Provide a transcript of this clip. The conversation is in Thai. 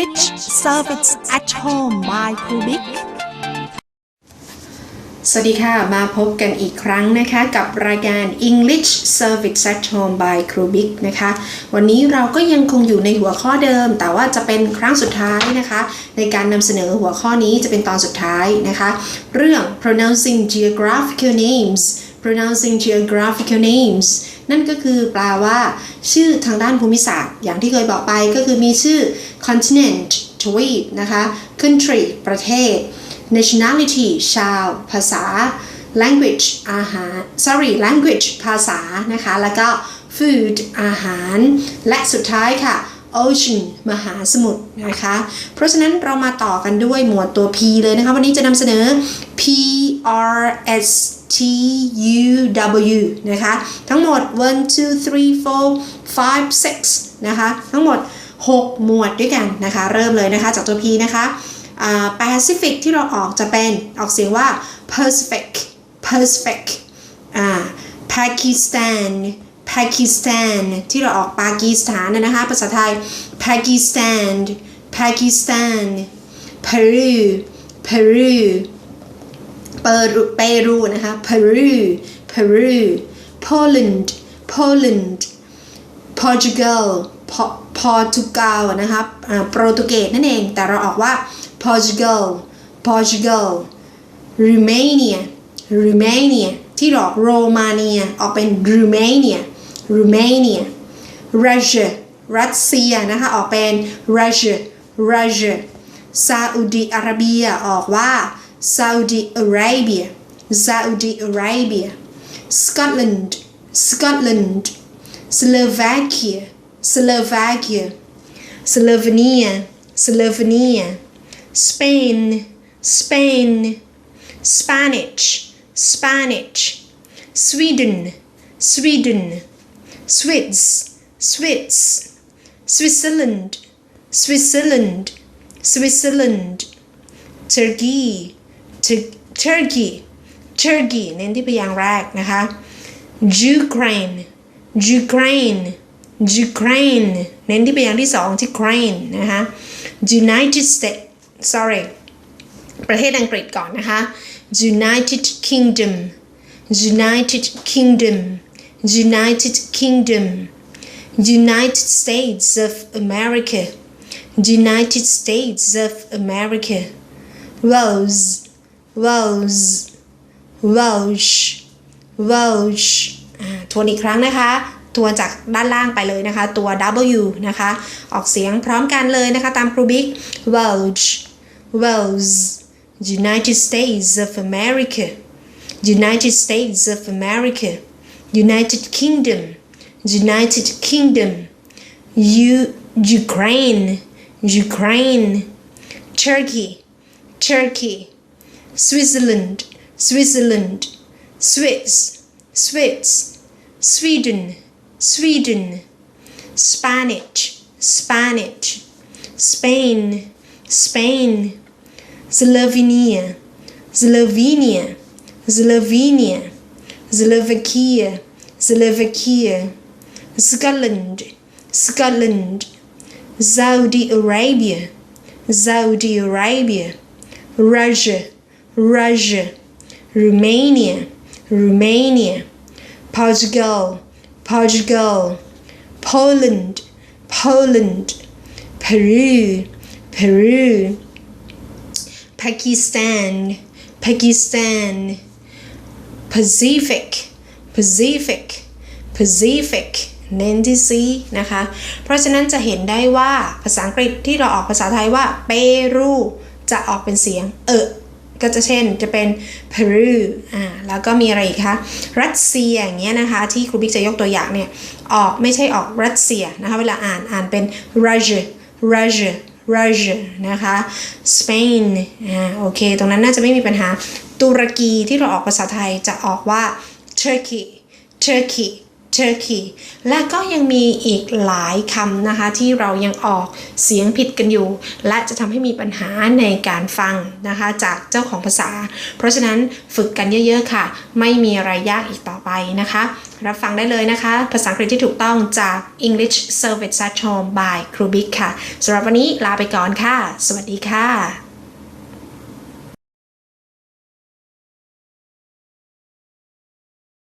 English Service at Home by c u b i c สวัสดีค่ะ มาพบกันอีกครั้งนะคะกับรายการ English Service at Home by c r u b i c นะคะ วันนี้เราก็ยังคงอยู่ในหัวข้อเดิม แต่ว่าจะเป็นครั้งสุดท้ายนะคะ ในการนำเสนอหัวข้อนี้จะเป็นตอนสุดท้ายนะคะ เรื่อง pronouncing geographical names pronouncing geographical names นั่นก็คือแปลว่า ชื่อทางด้านภูมิศาสตร์ อย่างที่เคยบอกไปก็คือมีชื่อ continent ทวีปนะคะ country ประเทศ nationality ชาว ภาษา language อาหาร sorry language ภาษานะคะ แล้วก็ food อาหาร และสุดท้ายค่ะ ocean มหาสมุทรนะคะ เพราะฉะนั้นเรามาต่อกันด้วยหมวดตัว P เลยนะคะ วันนี้จะนำเสนอ P R S T U W นะคะ ทั้งหมด one two three four five six นะคะ ทั้งหมด 6 หมวดด้วยกันนะคะ เริ่มเลยนะคะ จากตัว P นะคะอ่า Pacific ที่เราออกจะเป็นออกเสียงว่า Pacific Pacific อ่า Pakistan Pakistan ที่เราออกปากีสถานนะนะคะ ภาษาไทย Pakistan Pakistan Peru Peru เปรูเปรูนะคะ Peru Peru Poland Poland Portugal พอพอร์ตุกาลนะครับโปรตุเกสนั่นเอง แต่เราออกว่า Portugal Portugal Romania Romania ที่เราอกโรมาเนียออกเป็น Romania Romania Russia รัสเซียนะคะ ออกเป็น Russia Russia ซาอุดิอาระเบียออกว่า Saudi Arabia Saudi Arabia Scotland Scotland Slovakia Slovakia Slovenia Slovenia Spain Spain Spanish Spanish Sweden Sweden Swiss Swiss Switzerland Switzerland Switzerland Turkey Tur- Turkey Turkey เน้นที่พยางค์แรกนะคะ Ukraine Ukraine Ukraine เน้นที่พยางค์ที่สองที่ Ukraine นะคะ United States sorry ประเทศอังกฤษก่อนนะคะ United Kingdom United Kingdom United Kingdom United States of America United States of America Wales Wales Welsh Welsh ทวนอีกครั้งนะคะทวนจากด้านล่างไปเลยนะคะ ตัว W นะคะ ออกเสียงพร้อมกันเลยนะคะ ตามครูบิ๊ก Welsh Wales United States of America United States of America United Kingdom United Kingdom U Ukraine Ukraine Turkey Turkey Switzerland Switzerland Swiss Swiss Sweden Sweden Spanish Spanish Spain Spain Slovenia Slovenia Slovenia Slovakia Slovakia Scotland Scotland Saudi Arabia Saudi Arabia Russia Russia Romania Romania Portugal Portugal Poland Poland Peru Peru Pakistan Pakistan Pacific Pacific Pacific เน้นที่ C นะคะ เพราะฉะนั้นจะเห็นได้ว่าภาษาอังกฤษที่เราออกภาษาไทยว่าเปรูจะออกเป็นเสียงเออ ก็จะเช่นจะเป็น Peru อ่าแล้วก็มีอะไรอีกคะรัสเซียอย่างเงี้ยนะคะ ที่ครูบิ๊กจะยกตัวอย่างเนี่ย ออกไม่ใช่ออกรัสเซียนะคะ เวลาอ่านอ่านเป็น Russia Russia Russia นะคะ Spain อ่าโอเค ตรงนั้นน่าจะไม่มีปัญหาตุรกีที่เราออกภาษาไทยจะออกว่า Turkey Turkey Turkey และก็ยังมีอีกหลายคำนะคะที่เรายังออกเสียงผิดกันอยู่ และจะทำให้มีปัญหาในการฟังนะคะจากเจ้าของภาษา เพราะฉะนั้นฝึกกันเยอะๆค่ะ ไม่มีอะไรยากอีกต่อไปนะคะ รับฟังได้เลยนะคะ ภาษาอังกฤษที่ถูกต้องจาก English Service at Home by ครูบิ๊กค่ะสำหรับวันนี้ลาไปก่อนค่ะ สวัสดีค่ะ